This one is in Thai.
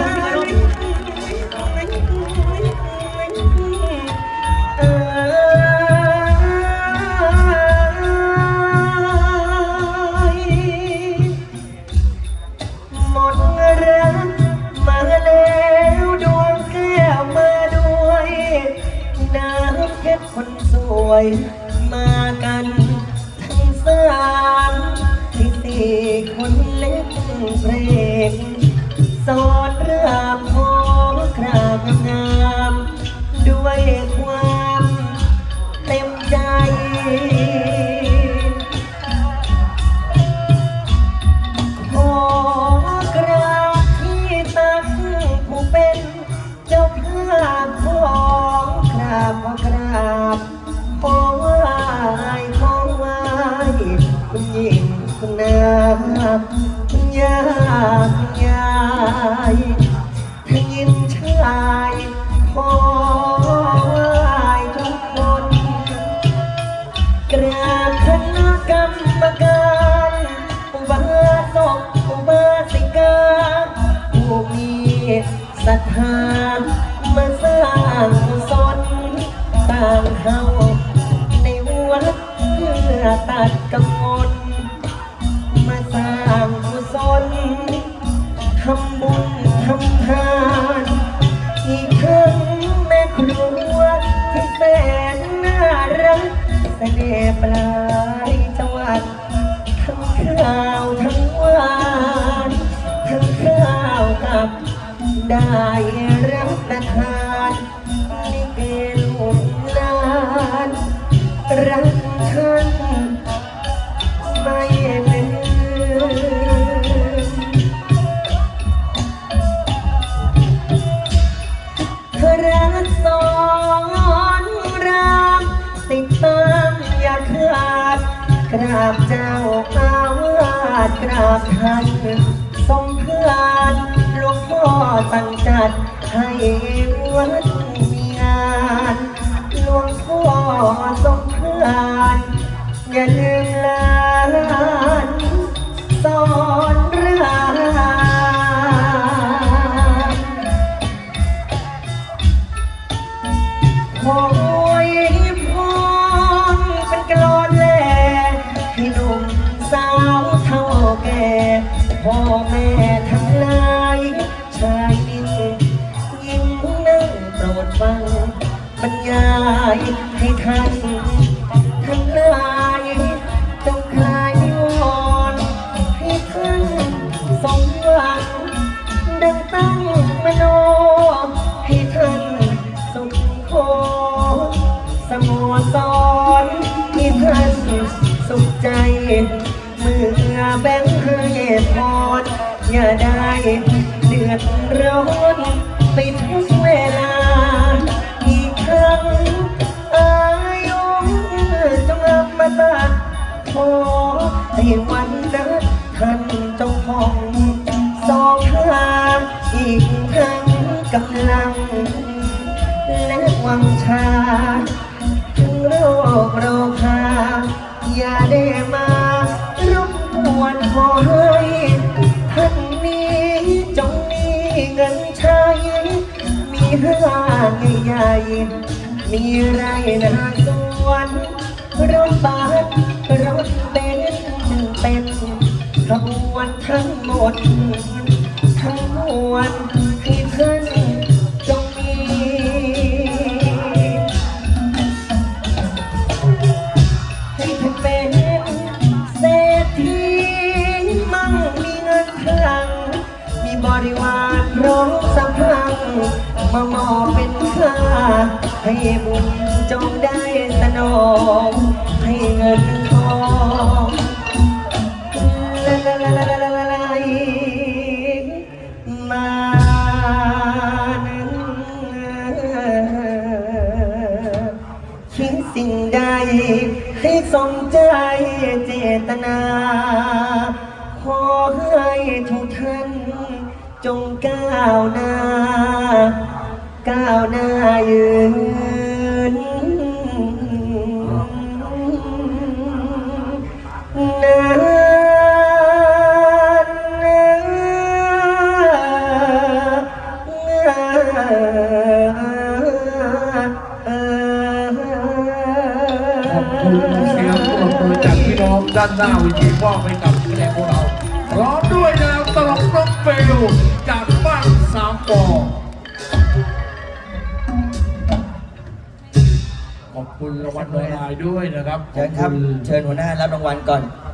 ทรงที่เรพหมดรักมาแล้วดวงแก่มาด้วยนางแค่คนสวยมากันทั้งสามที่สี่คนเล็กเพลงสอน บขอกราบขอไหว้ขอไหว้คุณหญิงคุณนาคุณยาคุณยายางเขาในวัดเพื่อตัดกังวลมาสร้างกุศลทำบุญทำทานอีกทั้งแม่ครัวที่แสนน่ารักเสน่ห์ปลายจังหวัดทั้งข้าวทั้งหวานทั้งข้าวกับได้รับประทาน เจ้าอาวาสกราบท่านทรงเพื่อนหลวงพ่อตั้งจัดให้วัดมีงานหลวงพ่อทรงเพื่อนอย่าลืมลานสอนราม พ่อแม่ทั้งหลายชายดินยิ่งนั่งโปรดฟังบรรยายให้ท่านทั้งหลายจงคลายนิวรณ์ให้ท่านสมหวังดังตั้งมโน ให้ท่านสุขโคสโมสรให้ท่านสุขใจเมื่อแบ่งให้ อย่าได้เดือดร้อนไปทุกเวลา อีกครั้งอายุจงอมตะขอให้วันนั้นท่านจงพองสองทางอีกทั้งกำลังและวังชา จงมีเงินใช้ มีห้างใหญ่ๆมีไรนาสวนรถบัสรถเบนซ์เป็นขบวนทั้งหมด บริวารร้อมสะพรังมามอบเป็นค่า ให้บุญจงได้สนอง ให้เงินทองละละละละละละละมานั้นคิดสิ่งใดให้สมใจเจตนา ขอให้ทุกท่าน จงก้าวหน้า ก้าวหน้ายืนนานขอบคุณเสียงปรบมือจากพี่น้องด้านหน้าวิธีว่าไปกับแหลของเรา พร้อมด้วยนะครับตลกน้องเฟลจากบ้านสามปอขอบคุณรางวัลออนไลน์ด้วยนะครับเชิญครับขอณเชิญหัวหน้ารับรางวัลก่อนข